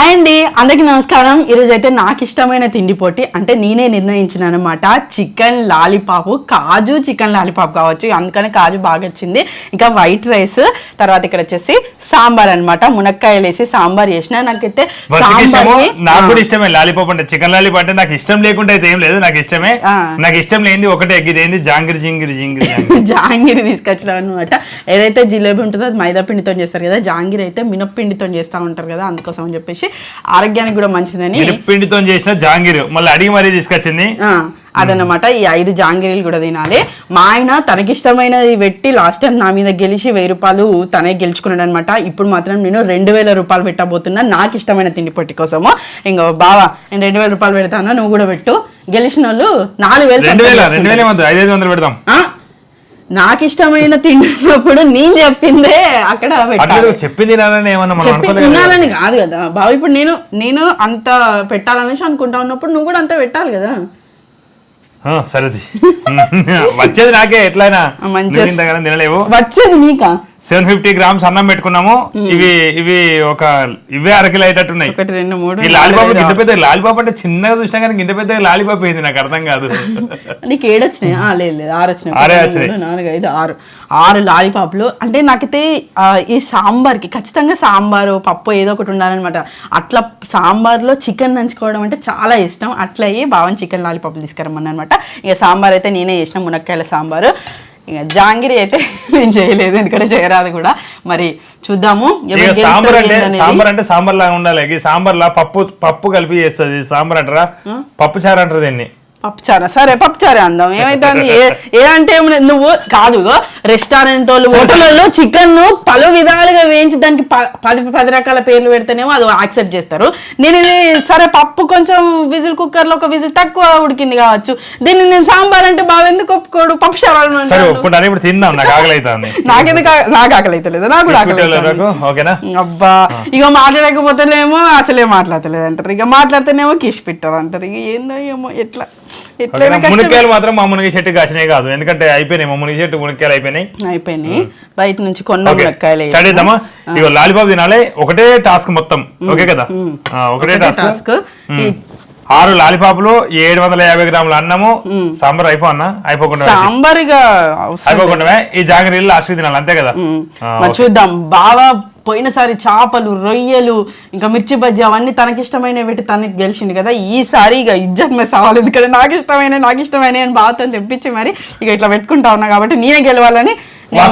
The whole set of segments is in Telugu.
హాయ్ అండి అందరికీ నమస్కారం. ఈరోజు అయితే నాకు ఇష్టమైన తిండి పోటీ అంటే నేనే నిర్ణయించిన అనమాట chicken lollipop kaju chicken lollipop కావచ్చు. అందుకని కాజు బాగా వచ్చింది ఇంకా వైట్ రైస్ తర్వాత ఇక్కడ వచ్చేసి సాంబార్ అన్నమాట. మునక్కాయలు వేసి సాంబార్ చేసిన. నాకైతే నాకు కూడా ఇష్టమే లాలీపాప్ అంటే. చికెన్ లాలీపాప్ అంటే నాకు ఇష్టం లేకుండా అయితే ఏం లేదు. నాకు ఇష్టమే. నాకు ఇష్టం లేనిది ఒకటే జాంగిరి జింగిరి జింగిరి జాంగిరి. జాంగీర్ తీసుకొచ్చిన అనమాట ఏదైతే జిలేబీ ఉంటుందో అది మైదా పిండితో చేస్తారు కదా. జాంగీర్ అయితే మినప్పిండితో చేస్తూ ఉంటారు కదా. అందుకోసం అని చెప్పేసి ఆరోగ్యానికి కూడా మంచిదని. మిరప్పిండితో చేసిన జాంగిరి. మళ్ళీ అడిగి మరీ తీసుకొచ్చింది. ఆ, అదన్నమాట. ఈ ఐదు జాంగిరీలు కూడా తినాలి. మా ఆయన తనకిష్టమైనది పెట్టి లాస్ట్ టైం నా మీద గెలిచి వెయ్యి రూపాయలు తనే గెలుచుకున్నాడు అనమాట ఇప్పుడు మాత్రం నేను రెండు వేల రూపాయలు పెట్టబోతున్నా. నాకు ఇష్టమైన తిండి పొట్టి కోసము. ఇంకో బావా నేను రెండు వేల రూపాయలు పెడతాను? నువ్వు కూడా పెట్టు. గెలిచిన వాళ్ళు నాలుగు వేలు రెండు వేల. రెండు వేల ఐదు వందలు పెడదాం. ఆ, నాకు ఇష్టమైన తిండినప్పుడు నేను చెప్పిందే అక్కడ చెప్పింది. తినాలని కాదు కదా. బావ ఇప్పుడు నేను నేను అంత పెట్టాలనేసి అనుకుంటా ఉన్నప్పుడు నువ్వు కూడా అంత పెట్టాలి కదా. ఆ, సరేది. వచ్చేది నాకే ఎట్లయినా. వచ్చేది నీకా? సెవెన్ ఫిఫ్టీ గ్రామ్స్ అన్నం పెట్టుకున్నాము. ఇవి ఇవి ఒక ఇవే అరకిలో అయ్యేటట్టున్నాయి ఒకటి రెండు మూడు ఈ లాలీపాప్ ఇంత. పెద్ద లాలీపాప్ అంటే చిన్నగా చూసినా కానీ ఇంత పెద్ద లాలీపాప్ అయింది నాకు అర్థం కాదు. నీకు ఏడొచ్చినాయి ఆ, లేదు ఆరు వచ్చినాయి. ఆరే నాలుగు ఐదు ఆరు. ఆరు లాలీపాప్లు. అంటే నాకైతే ఈ సాంబార్కి ఖచ్చితంగా సాంబారు పప్పు ఏదో ఒకటి ఉండాలన్నమాట. అట్లా సాంబార్లో చికెన్ నంచుకోవడం అంటే చాలా ఇష్టం. అట్లా అయ్యి బావని చికెన్ లాలీపాప్లు తీసుకురమ్మని అనమాట ఇక సాంబార్ అయితే నేనే చేసిన మునక్కాయల సాంబారు. ఇక జాంగిరి అయితే నేను చేయలేదు ఎందుకంటే చేయరాదు కూడా. మరి చూద్దాము సాంబార్ అంటే. సాంబార్ అంటే సాంబార్ లాగా ఉండాలి. సాంబార్ లా పప్పు పప్పు కలిపి చేస్తుంది. సాంబార్ అంటారా? పప్పు చారు అంటారు దీన్ని. పప్పుచారా? సరే పప్పుచారే అందాం. ఏమైతుంది ఏ ఏ అంటే. నువ్వు కాదు రెస్టారెంట్ వాళ్ళు హోటల్లో చికెన్ పలు విధాలుగా వేయించి దానికి పది పది రకాల పేర్లు పెడితేనేమో అది యాక్సెప్ట్ చేస్తారు. నేను ఇది సరే పప్పు కొంచెం విజిల్ కుక్కర్లో ఒక విజిల్ తక్కువ ఉడికింది కావచ్చు. దీన్ని నేను సాంబార్ అంటే బాగా ఎందుకు ఒప్పుకోడు? పప్పు చారాలు ఇప్పుడు తిందాం నాకు ఆకలి నాకెందుకు నాకు ఆకలి అవుతలేదు నాకు కూడా ఆకలి అబ్బా ఇక మాట్లాడకపోతేనేమో అసలే మాట్లాడతలేదు అంటారు ఇక మాట్లాడితేనేమో కిష్ పెట్టారు అంటారు ఇక ఏందో ఏమో ఎట్లా? మునక్కాయలు మాత్రం మా మునిగి చెట్టు కాసినాయి కాదు. ఎందుకంటే అయిపోయినాయి మా మునిగి చెట్టు మునక్కాయలు అయిపోయినాయి. అయిపోయినాయి. బయట నుంచి కొన్న మునక్కాయలు. ఇగో లాలీపాప్ తినాలి. ఒకటే టాస్క్ మొత్తం. ఓకే కదా? ఒకటే టాస్క్. ఆరు లాలీపాపులు ఏడు వందల యాభై గ్రాముల అన్నము. సాంబార్ అయిపో అన్న? అయిపోకుండా సాంబార్ ఇక. అయిపోకుండా ఈ జాగ్రత్త లాస్ట్ తినాలి. అంతే కదా? చూద్దాం. బాగా పోయినసారి చేపలు రొయ్యలు ఇంకా మిర్చి బజ్జీ అవన్నీ తనకిష్టమైన పెట్టి తనకి గెలిచింది కదా. ఈసారి ఇక ఇజ్జత్ మీద సవాల్ ఎందుకంటే నాకు ఇష్టమైన నాకు ఇష్టమైన అని బావతో తెప్పించి మరి ఇక ఇట్లా పెట్టుకుంటా ఉన్నా కాబట్టి నేనే గెలవాలని నేను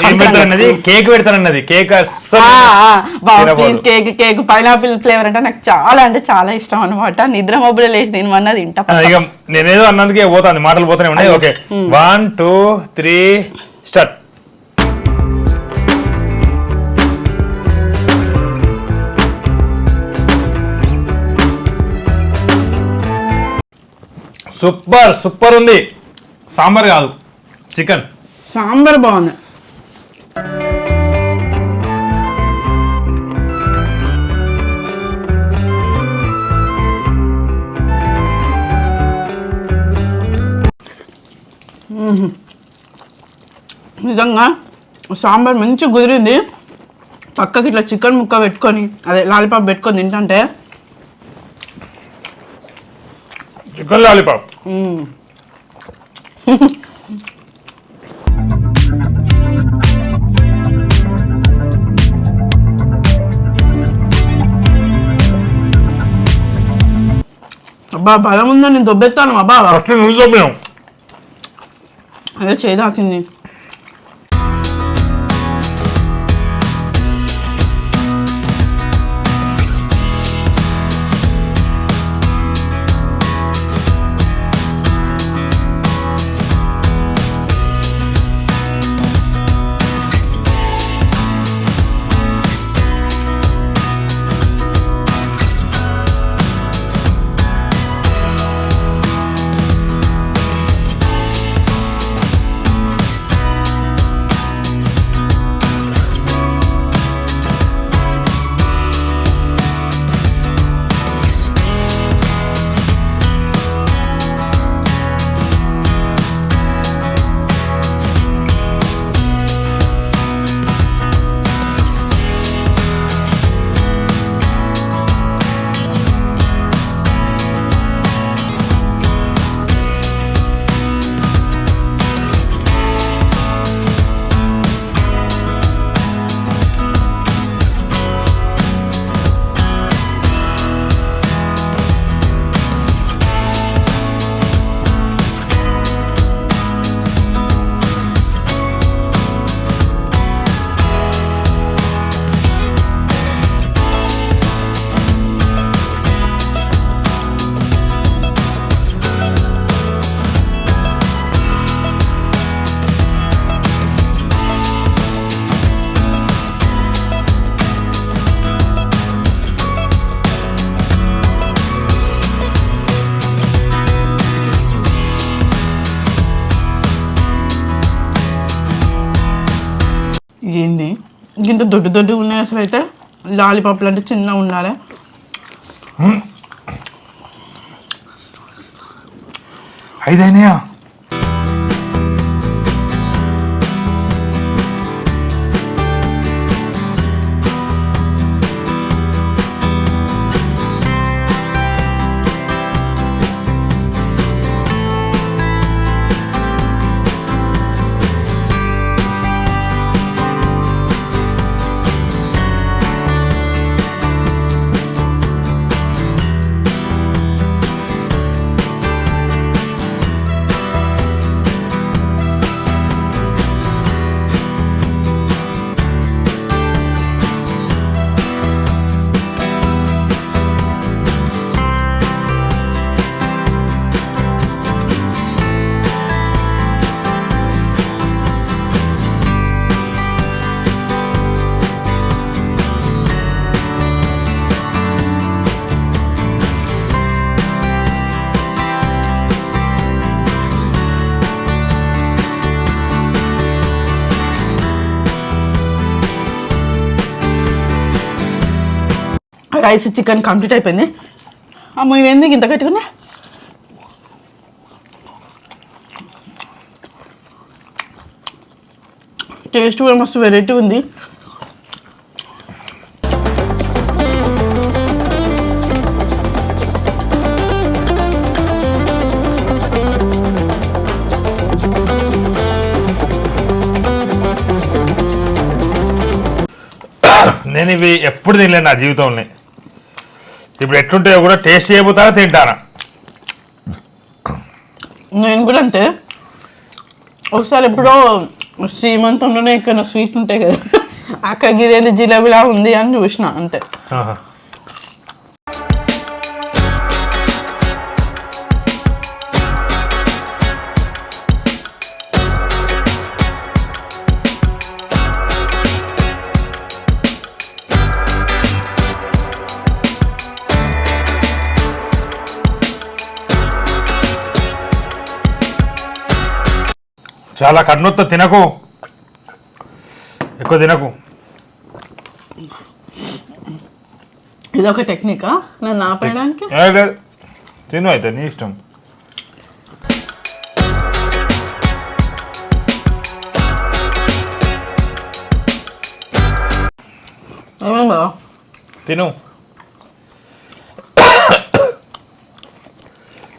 cake పెడతారన్నది. Cake. Please cake cake. Pineapple flavour అంటే నాకు చాలా అంటే చాలా ఇష్టం అనమాట నిద్ర మొబైల్ లేచి ఆ, ఇక నేనేదో అన్నందుకే పోతాంది. మాటలు పోతూనే ఉన్నాయి. Okay. One two three start. Super super ఉంది. సాంబార్ కాదు. చికెన్. సాంబార్ బాగుంది. నిజంగా సాంబార్ మంచి కుదిరింది. పక్కకి ఇట్లా చికెన్ ముక్క పెట్టుకొని అదే లాలీపాప్ పెట్టుకొని తింటుంటే చికెన్ లాలీపాప్. అబ్బా బలం ఉందో నేను దొబ్బెత్తాను అబ్బా. ఫస్ట్ నువ్వు చూపినాం అదే చేదాకింది ఇంత దొడ్డు దొడ్డు ఉన్నాయి అసలు అయితే లాలీపాప్లు అంటే చిన్నగా ఉండాలి ఐదైనాయా? రైస్ చికెన్ కంప్లీట్ అయిపోయింది అమ్మ ఇవేంది ఇంత కట్టుకున్నా టేస్ట్ కూడా మస్తు వెరైటీ ఉంది. నేను ఇవి ఎప్పుడు తినలేను నా జీవితంలో ఇప్పుడు ఎట్లుంటాయో కూడా టేస్ట్ చేయబోతారా తింటారా? నేను కూడా అంతే. ఒకసారి ఎప్పుడో శ్రీమంతంలోనే ఇక్కడ స్వీట్స్ ఉంటాయి కదా అక్కడికి ఇదేంటి జిలేబీలా ఉంది అని చూసిన అంతే. చాలా కన్నొత్త తినకు. ఎక్కువ తినకు. ఇదొక టెక్నికా? నన్ను ఆపేయడానికి. తిను అయితే నీ ఇష్టం. తిను.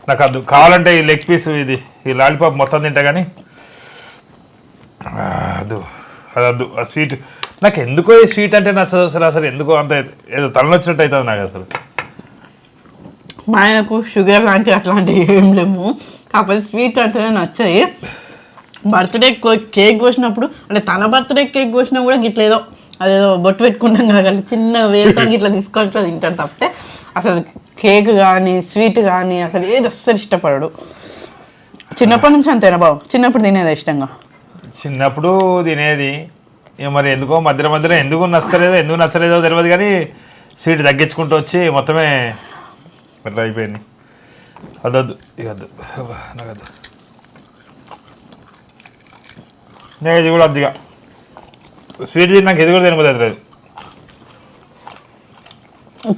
నాకు అది కావాలంటే ఈ లెగ్ పీస్ ఇది ఈ లాలీపాప్ మొత్తం తింటా కానీ అదు అది ఆ స్వీట్ నాకు ఎందుకో ఈ స్వీట్ అంటే నచ్చదు అసలు అసలు ఎందుకో అంత ఏదో తలనొచ్చినట్టు అవుతుంది నాకు అసలు. మా ఆయనకు షుగర్ లాంటి అట్లాంటివి ఏం లేము కాకపోతే స్వీట్ అంటేనే నచ్చాయి. బర్త్డే కేక్ కోసినప్పుడు అంటే తన బర్త్డే కేక్ కోసినా కూడా గిట్ల ఏదో అదేదో బొట్టు పెట్టుకుంటాం కదా చిన్న వేలుతో ఇట్లా తీసుకొని తింటాడు తప్పితే అసలు కేక్ కానీ స్వీట్ కానీ అసలు ఏది అస్సలు ఇష్టపడడు. చిన్నప్పటి నుంచి అంతేనా బాబు? చిన్నప్పుడు తినేదా ఇష్టంగా? చిన్నప్పుడు తినేది. ఇక మరి ఎందుకో మధ్య మధ్యలో ఎందుకు నచ్చలేదో ఎందుకు నచ్చలేదో తెలియదు కానీ స్వీట్ తగ్గించుకుంటూ వచ్చి మొత్తమే అట్లా అయిపోయింది. అదొద్దు. ఇక వద్దు నాకు వద్దు నేను ఇది కూడా వద్దు ఇక. స్వీట్ తిని నాకు ఇది కూడా తినబోతుంది లేదు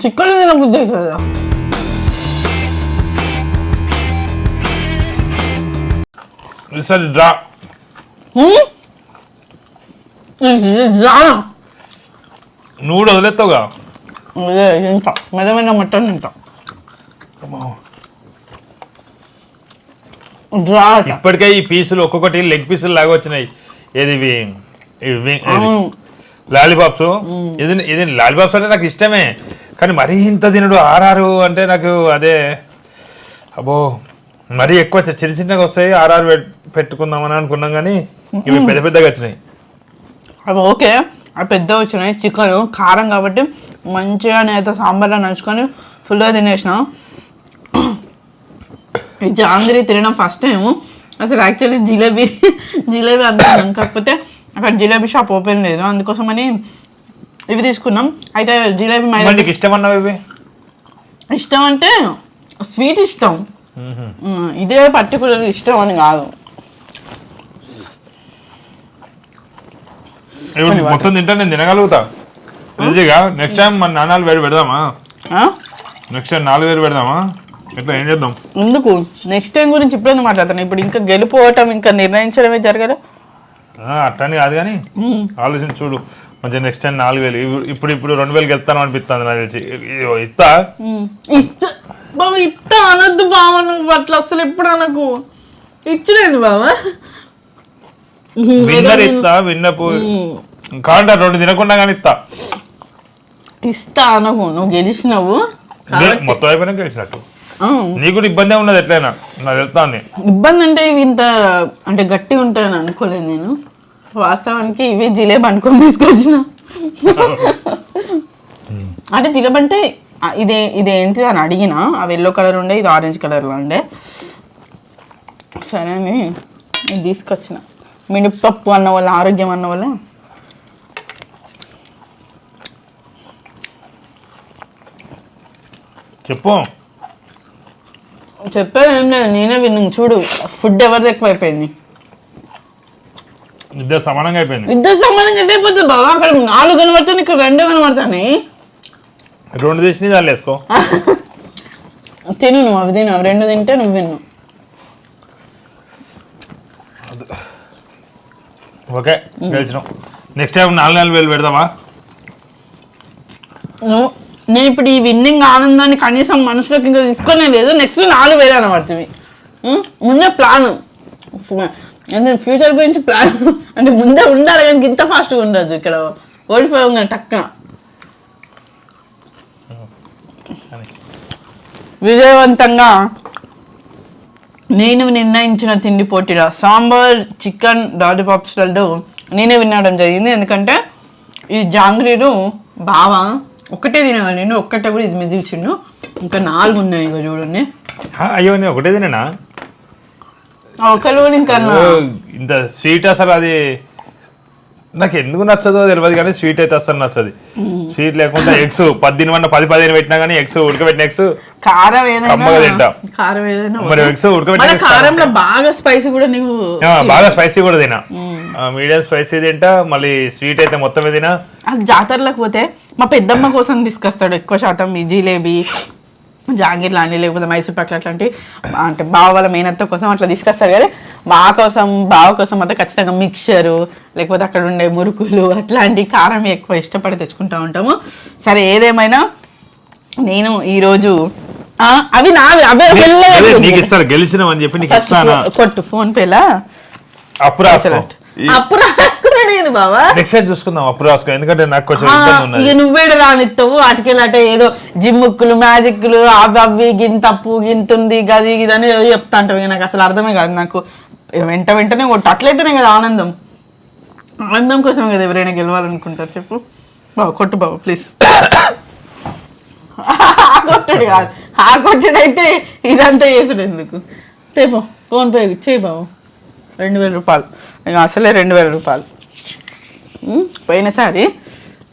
చిక్కలు తినబుద్ధి అవుతుంది ఈసారి డ్రా. చాలా నువ్వు కూడా వదిలేస్తావుగా ఇదే తింటా మెదమైన మటన్ తింటా. ఇప్పటికే ఈ పీసులు ఒక్కొక్కటి లెగ్ పీసులు లాగా వచ్చినాయి. ఏది ఇవి. లాలీపాప్స్? ఇది ఇది లాలీపాప్స్ అంటే నాకు ఇష్టమే. కానీ మరీ ఇంత తినడు ఆర్ఆర్ అంటే నాకు అదే అబ్బో. మరీ ఎక్కువ చిన్న చిన్నగా వస్తాయి ఆర్ఆర్ పెట్టుకుందామని అనుకున్నాం కానీ ఇవి పెద్ద పెద్దగా వచ్చినాయి. అవి ఓకే అవి పెద్ద వచ్చినాయి చికెన్ కారం కాబట్టి మంచిగా నేత సాంబార్లో నంచుకొని ఫుల్గా తినేసిన. ఈ జాంగ్రీ తినడం ఫస్ట్ టైం అసలు యాక్చువల్లీ జిలేబీ జిలేబీ అనుకున్నాం కాకపోతే అక్కడ జిలేబీ షాప్ ఓపెన్ లేదు. అందుకోసమని ఇవి తీసుకున్నాం. అయితే జిలేబీ మరి మైదా నీకు ఇష్టం అన్నవి ఇష్టం అంటే స్వీట్ ఇష్టం. ఇదే పర్టికులర్ ఇష్టం అని కాదు. మొత్తం తింటా నేను తినగలుగుతా. ఈజీగా. నెక్స్ట్ టైం మన నాన్నలు వేడి పెడదామా? నెక్స్ట్ టైం నాలుగు వేలు పెడదామా? ఎట్లా ఏం చేద్దాం? ఎందుకు? నెక్స్ట్ టైం గురించి ఇప్పుడు మాట్లాడతాను ఇప్పుడు ఇంకా గెలిపోవటం ఇంకా నిర్ణయించడమే జరగదు. అట్లని కాదు కానీ ఆలోచించి చూడు. మంచిగా నెక్స్ట్ టైం నాలుగు వేలు. ఇప్పుడు ఇప్పుడు రెండు వేలకి వెళ్తాను అనిపిస్తుంది నాకు తెలిసి. ఇస్తా. ఇష్ట బాబు అనొద్దు బావ నువ్వు అట్లా అసలు ఎప్పుడు అనకు. ఇచ్చలేదు బావా? విన్నర్ ఇస్తా విన్నపు. కాంట రెండు తినకుండా కానీ ఇస్తా. ఇస్తా అనకు నువ్వు గెలిచినావు. మొత్తం అయిపోయినా గెలిచినట్టు. నీకు ఇబ్బంది ఉన్నది ఎట్లయినా? నాకు వెళ్తాను ఇబ్బంది అంటే ఇవి ఇంత అంటే గట్టి ఉంటాయని అనుకోలేదు నేను. వాస్తవానికి ఇవి జిలేబ్ అనుకొని తీసుకొచ్చిన. అంటే జిలేబ్ అంటే ఇదే ఇదేంటిది అని అడిగిన. అవి ఎల్లో కలర్ ఉండే ఇది ఆరెంజ్ కలర్లో ఉండే. సరే అని ఇది తీసుకొచ్చిన. మినపప్పు అన్న వల్ల ఆరోగ్యం అన్న వల్ల చెప్పు. చెప్పేది ఏం లేదు నేనే విన్నాను. చూడు ఫుడ్ ఎవరిది ఎక్కువ అయిపోయింది ఇద్దరు సమానంగా అయిపోయింది ఇద్దరు సంబంధం అయిపోతుంది బాబా అక్కడ నాలుగు కనబడతాను ఇక్కడ రెండు కనబడతాయి. రెండు తీసి దాన్ని వేసుకో. తిను నువ్వు అవి తిను రెండు తింటే నువ్వు విన్ను. ఓకే గెలిచినాం. నెక్స్ట్ టైం నాలుగు నాలుగు వేలు పెడదామా? నువ్వు నేను ఇప్పుడు ఈ విన్నింగ్ ఆనందాన్ని కనీసం మనసులోకి ఇంకా తీసుకొనే లేదు. నెక్స్ట్ నాలుగు వేలు ఉం? ముందే ప్లాన్ అంటే ఫ్యూచర్ గురించి ప్లాన్ అంటే ముందే ఉండాలి కానీ ఇంత ఫాస్ట్గా ఉండదు. ఇక్కడ ఓడిపోయాం కానీ టక్క విజయవంతంగా నేను నిర్ణయించిన తిండి పోటీలో. సాంబార్ చికెన్ లాలీపాప్స్ లడ్డు నేనే వినడం జరిగింది. ఎందుకంటే ఈ జాంగ్రీలు బావా ఒకటే తినేవాడు నేను ఒక్కటే కూడా ఇది మిగిల్చిండు ఇంకా నాలుగు ఉన్నాయి ఇక చూడండి. అయ్యో నేను ఒకటే తినేనా? ఒకరు ఇంకా ఇంత స్వీట్ అసలు అది నాకు ఎందుకు నచ్చదో తెలియదు కానీ స్వీట్ అయితే అసలు నచ్చదు. స్వీట్ లేకుండా ఎగ్స్ పద్దెనిమిది వంట పది పదిహేను పెట్టినా కానీ ఎగ్స్ ఉడకబెట్టిన ఎగ్స్ కారం ఏదైనా కమ్మగా తింటా. కారం ఏదైనా మరి. ఎగ్స్ ఉడకబెట్టిన కారంలో బాగా స్పైసీ కూడా నీవు బాగా స్పైసీ కూడా తినా. మీడియం స్పైసీ తింటా మళ్ళీ స్వీట్ అయితే మొత్తమే తినా. అది జాతరలకు పోతే మా పెద్దమ్మ కోసం తీసుకొస్తాడు ఎక్కువ శాతం ఈ జిలేబీ జాంగీర్ లాంటి లేకపోతే మైసూర్ పట్ల అట్లాంటి అంటే బావ వాళ్ళ మేనత్త కోసం అట్లా తీసుకొస్తాడు కానీ మా కోసం బావ కోసం అయితే ఖచ్చితంగా మిక్చరు లేకపోతే అక్కడ ఉండే మురుకులు అట్లాంటి కారం ఎక్కువ ఇష్టపడి తెచ్చుకుంటా ఉంటాము. సరే ఏదేమైనా నేను ఈరోజు అవి నావి అవే. నీకు చెప్పి నీకు ఇస్తానా? కొట్టు ఫోన్ పేలా? అప్పు రాసుకో అప్పుడు రాసుకున్నాడు బావా? నెక్స్ట్ టైం చూసుకుందాం అప్పు రాసుకో ఎందుకంటే నాకు కొంచెం ఆ, ఇబ్బంది ఉన్నది. ఇక నువ్వేడ రానిస్తావు అటుకెళ్ళటే ఏదో జిమ్ముక్కులు మ్యాజిక్లు అవి అవి గింతప్పు గింతుంది గది గిదని ఏదో చెప్తా అంటావు. ఇక నాకు అసలు అర్థమే కాదు నాకు. వెంట వెంటనే కొట్టు అట్లయితేనే కదా ఆనందం. ఆనందం కోసం కదా ఎవరైనా గెలవాలనుకుంటారు చెప్పు. బాబు కొట్టు బాబు ప్లీజ్ ఆ కొట్టుడు కాదు. ఆ కొట్టుడు అయితే ఇదంతా చేసుడు ఎందుకు? తేపో ఫోన్ పే చేయి బాబు రెండు వేల రూపాయలు. ఇక అసలే రెండు వేల రూపాయలు. పోయినసారి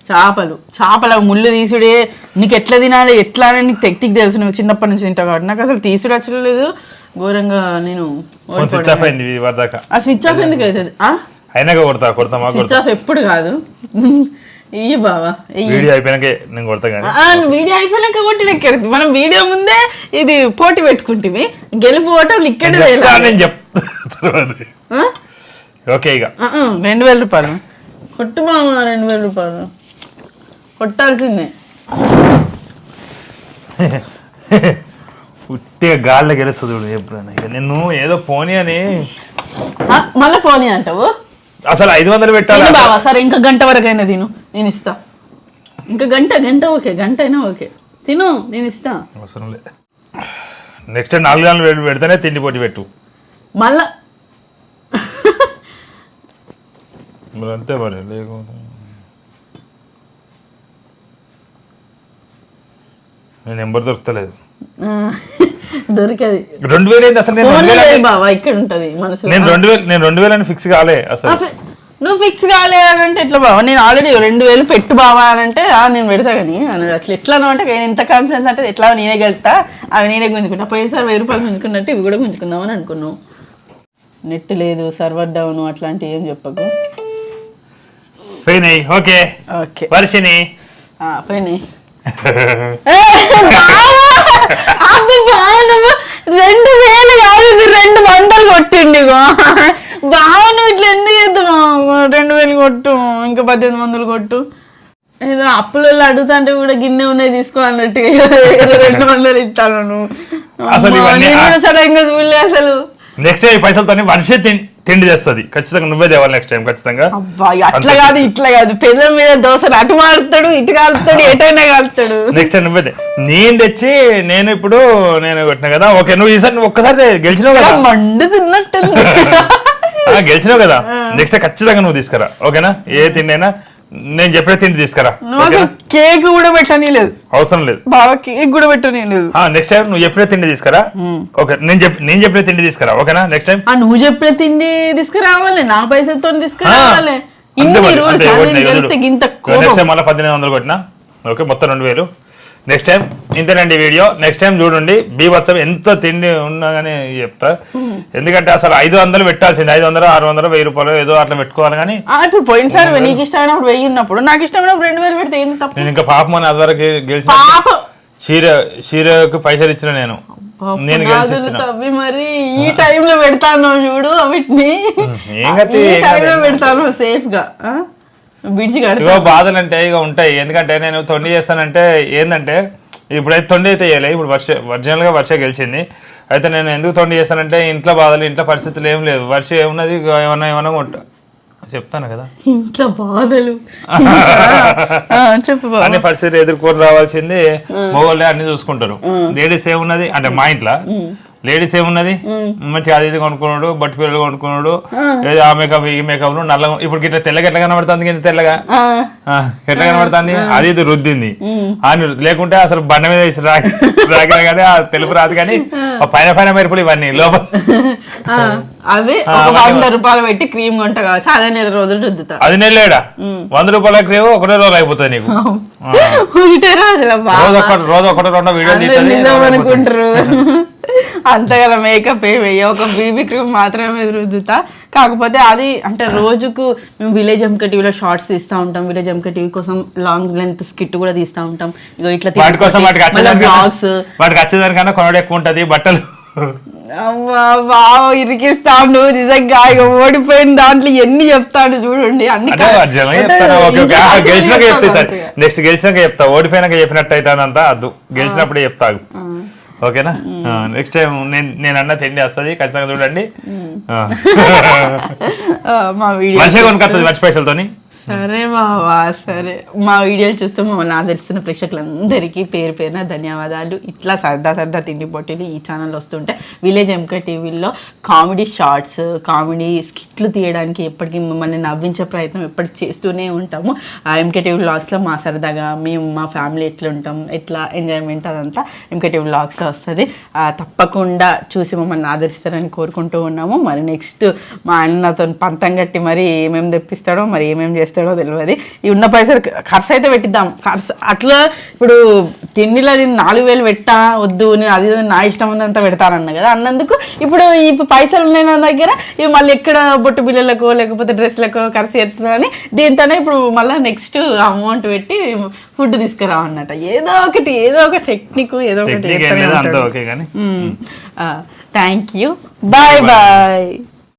చేపలు. చేపల ముళ్ళు తీసుడే. నీకు ఎట్లా తినాలి ఎట్లా అని నీకు టెక్నిక్ తెలుసు. నువ్వు చిన్నప్పటి నుంచి తింటావు కాబట్టి. నాకు అసలు తీసుడు వచ్చలేదు. ఘోరంగా నేను స్విచ్ ఆఫ్ అయింది ఆ స్విచ్ ఆఫ్ ఎందుకు అవుతుంది? ఆ? అయినాక కొడతా కొడతామా స్విచ్ కొడతా ఆఫ్ ఎప్పుడు కాదు. ఇయ్యి బావా వీడియో అయిపోయినాకే నేను కొడతా కానీ. వీడియో అయిపోయినాక కొట్టి ఎక్కడికి మనం వీడియో ముందే ఇది పోటీ పెట్టుకుంటుంది గెలుపు ఓటం ఇక్కడ నేను చెప్తా, ఓకే ఇక. రెండు వేల రూపాయలు. కొట్టు బావ రెండు వేల రూపాయలు. కొట్టాల్సిందే. ఉట్టిగా గాల్లో గెలుస్తుంది చూడు ఎప్పుడైనా. ఇక నేను ఏదో పోనీ అని. ఆ, మళ్ళా పోనీ అంటావు? అసలు ఐదు వందలు పెట్టాలి తిను బావా సరే ఇంకా గంట వరకు అయినా తిను. నేను ఇస్తా. ఇంకా గంట గంట ఓకే గంట అయినా ఓకే. తిను నేను ఇస్తా. అవసరం లేదు నెక్స్ట్ నాలుగు వేలు పెడితేనే తిండి పోటీ పెట్టు. మళ్ళా మరి అంతే మరి నేను నెంబర్ దొరుకుతలేదు ఆ, దొరికేది రెండు వేలు ఏంది అసలు నేను బావా ఇక్కడ ఉంటది మనసులో నేను రెండు వేలు నేను రెండు వేలు అని ఫిక్స్ కాలే అసలు నువ్వు ఫిక్స్ కాలేదంటే ఎట్లా బావా నేను ఆల్రెడీ రెండు వేలు పెట్టు బావా అని అంటే "ఆ, నేను పెడతా కానీ అట్లా ఎట్లా అంటే నేను ఎంత కాన్ఫిడెన్స్ అంటే ఎట్లా నేనే గెలుతా అవి నేనే గుంజుకుంటా పోయినసారి వెయ్యి రూపాయలు గుంజుకున్నట్టు ఇవి కూడా గుంజుకుందామని అనుకున్నావు నెట్ లేదు సర్వర్ డౌన్ అట్లాంటివి ఏం చెప్పకు పోయినాయి. ఓకే. ఓకే. వర్షిని ఆ, పోయినాయి. ఏ, బావా! అబ్బి బావ నువ్వు రెండు వేలు కాదు ఇది రెండు వందలు కొట్టిండి ఇగో. బావ నువ్వు ఇట్లా ఎందుకు చేద్దాం రెండు వేలు కొట్టు ఇంకా పద్దెనిమిది వందలు కొట్టు. ఏదో అప్పులలో అడుగుతాంటే కూడా గిన్నె ఉన్నాయి తీసుకో అన్నట్టు ఏదో రెండు వందలు ఇస్తాను నువ్వు. అసలు అమ్మా, ఇవన్నీ- నేను కూడా సడన్గా చూడలే అసలు. నెక్స్ట్ ఈ పైసలతో వర్ష తిండి తిండి చేస్తుంది ఖచ్చితంగా నువ్వే తేవాలి నెక్స్ట్ టైం ఖచ్చితంగా. అట్లా కాదు ఇట్లా కాదు. పెదం మీద దోశలు అటు మారుతాడు ఇటు కాలుతాడు ఎటైనా కాలుతాడు. నెక్స్ట్ టైం నువ్వే. నేను తెచ్చి నేను ఇప్పుడు నేను కొట్టిన కదా. ఓకే నువ్వు ఈసారి నువ్వు ఒక్కసారి. గెలిచినావు కదా. మండుతున్నట్టుంది ఆ, గెలిచినావు కదా. నెక్స్ట్ ఖచ్చితంగా నువ్వు తీసుకురా. ఓకేనా? ఏ తిండి అయినా నేను చెప్పిన తిండి తీసుకురా? కేక్ కూడా పెట్టని లేదు. అవసరం లేదు. బాగా కేక్ కూడా పెట్టని లేదు. నెక్స్ట్ టైం నువ్వు చెప్పిన తిండి తీసుకురా. ఓకే నేను చెప్పి నేను చెప్పిన తిండి తీసుకురా ఓకేనా? నెక్స్ట్ టైం నువ్వు చెప్పిన తిండి తీసుకురావాలి నా పైసలతో తీసుకురావాలి. ఇంత మళ్ళీ పద్దెనిమిది వందలు కొట్టినా? ఓకే మొత్తం రెండు వేలు. నెక్స్ట్ టైం ఇంతేనండి వీడియో. నెక్స్ట్ టైం చూడండి. బీభత్సం ఎంత తిండి ఉన్నా కానీ చెప్తా ఎందుకంటే అసలు ఐదు వందలు పెట్టాల్సింది. ఐదు వందలు ఆరు వందలు వెయ్యి రూపాయలు ఏదో అట్లా పెట్టుకోవాలి కానీ ఇప్పుడు పోయినసారి నీకు ఇష్టమైనప్పుడు వెయ్యి ఉన్నప్పుడు నాకు ఇష్టమైనప్పుడు రెండు వేలు పెడితే ఏంది తప్పు? నేను ఇంకా పాపం అని అదివరకు గెలిచిన చీర చీరకు పైసలు ఇచ్చిన నేను. నేను తవ్వి మరి ఈ టైంలో పెడతాను చూడు వీటిని ఈ టైంలో. పెడతాను సేఫ్గా ఇగో కడతా. బాధలు అంటే ఇక ఉంటాయి. ఎందుకంటే నేను తొండి చేస్తానంటే ఏంటంటే ఇప్పుడైతే తొండి అయితే వేయలే ఇప్పుడు వర్ష ఒరిజినల్గా వర్ష గెలిచింది. అయితే నేను ఎందుకు తొండి చేస్తానంటే ఇంట్లో బాధలు ఇంట్లో పరిస్థితులు ఏం లేదు వర్ష ఏమున్నది? ఏమన్నా ఏమన్నా కొంట చెప్తాను కదా. ఇంట్లో బాధలు. ఆ, చెప్పు బాబు. అన్ని పరిస్థితులు ఎదుర్కొని రావాల్సింది మగవాళ్ళే అన్ని చూసుకుంటారు. లేడీస్ ఏమున్నది? అంటే మా ఇంట్లో. లేడీస్ ఏమున్నది? మంచిగా అది ఇది కొనుక్కున్నాడు బట్టు పిల్లలు కొనుక్కున్నాడు ఆ. మేకప్ ఈ మేకప్ నల్లగా ఇప్పుడు ఇట్లా తెల్లగా ఎట్లా కనబడుతుంది ఇంత తెల్లగా? ఎట్లా కనబడుతుంది? అది ఇది రుద్దింది. అని లేకుంటే అసలు బండ మీద వేసి కానీ ఆ తెలుపు రాదు కానీ పైన పైన మెరుపులు ఇవన్నీ లోపల అదే వంద రూపాయలు పెట్టి క్రీమ్ కొంట కావచ్చు అదే నెల రోజులు రుద్దుతా. అది నెల్లేడా? వంద రూపాయల క్రీమ్ ఒకటే రోజు అయిపోతుంది నీకు. ఒకటే రోజు ఒకటి రోజు ఒకటి రెండో వీడియో అనుకుంటారు. అంతగల మేకప్ ఏమి వెయ్య ఒక బీబీ క్రీమ్ మాత్రమే రుద్దుతా. కాకపోతే అది అంటే రోజుకు మేము విలేజ్ ఎంక టీవీలో షార్ట్స్ తీస్తూ ఉంటాం. విలేజ్ ఎంక టీవీ కోసం లాంగ్ లెంత్ స్కిట్ కూడా తీస్తూ ఉంటాం. ఇగో ఇట్లా వాటి కోసం వాటికి బ్లాగ్స్ వాటికి వచ్చేదానికన్నా కొనడం ఎక్కువ ఉంటది బట్టలు. వావ్ ఇరికిస్తాడు నిజంగా ఇక ఓడిపోయిన దాంట్లో ఎన్ని చెప్తాడు చూడండి. అన్ని చెప్తాను నెక్స్ట్ గెలిచినాక చెప్తా ఓడిపోయినాక చెప్పినట్టు అవుతానంతా అద్దు గెలిచినప్పుడే చెప్తాగు. ఓకేనా? నెక్స్ట్ టైం నేను నేను అన్న తిండి వస్తుంది ఖచ్చితంగా చూడండి. మా వీడియో మంచిగా కొనుకొస్తుంది మంచి పైసలతోని సరే బావా సరే. మా వీడియోలు చూస్తూ మమ్మల్ని ఆదరిస్తున్న ప్రేక్షకులందరికీ పేరు పేరున ధన్యవాదాలు. ఇట్లా సరదా సరదా తిండి పొట్టిలు ఈ ఛానల్ వస్తుంటే విలేజ్ ఎంక టీవీలో కామెడీ షార్ట్స్ కామెడీ స్కిట్లు తీయడానికి ఎప్పటికీ మిమ్మల్ని నవ్వించే ప్రయత్నం ఎప్పటికీ చేస్తూనే ఉంటాము. ఆ ఎంకే టీవీ వ్లాగ్స్లో మా సరదాగా మేము మా ఫ్యామిలీ ఎట్లా ఉంటాం ఎట్లా ఎంజాయ్మెంట్ అదంతా ఎంకే టీవీ వ్లాగ్స్లో వస్తుంది. తప్పకుండా చూసి మమ్మల్ని ఆదరిస్తారని కోరుకుంటూ ఉన్నాము. మరి నెక్స్ట్ మా ఆయన పంతం కట్టి మరి ఏమేమి తెప్పిస్తాడో మరి ఏమేమి చేస్తాడో తెలియదు ఈ ఉన్న పైసలు ఖర్చు అయితే పెట్టిద్దాం. ఖర్చు అట్లా ఇప్పుడు తిండిలో నేను నాలుగు వేలు పెట్టా వద్దు నేను అది నా ఇష్టం ఉన్నంత పెడతానన్న కదా. అన్నందుకు ఇప్పుడు ఈ పైసలు ఉన్నాయి నా దగ్గర ఇవి మళ్ళీ ఎక్కడ బొట్టు బిల్లలకో లేకపోతే డ్రెస్లకో ఖర్చు చేస్తుందని దీంతోనే ఇప్పుడు మళ్ళీ నెక్స్ట్ అమౌంట్ పెట్టి ఫుడ్ తీసుకురావన్నట. ఏదో ఒకటి ఏదో ఒక టెక్నిక్ ఏదో ఒకటి థ్యాంక్ యూ బాయ్. బాయ్.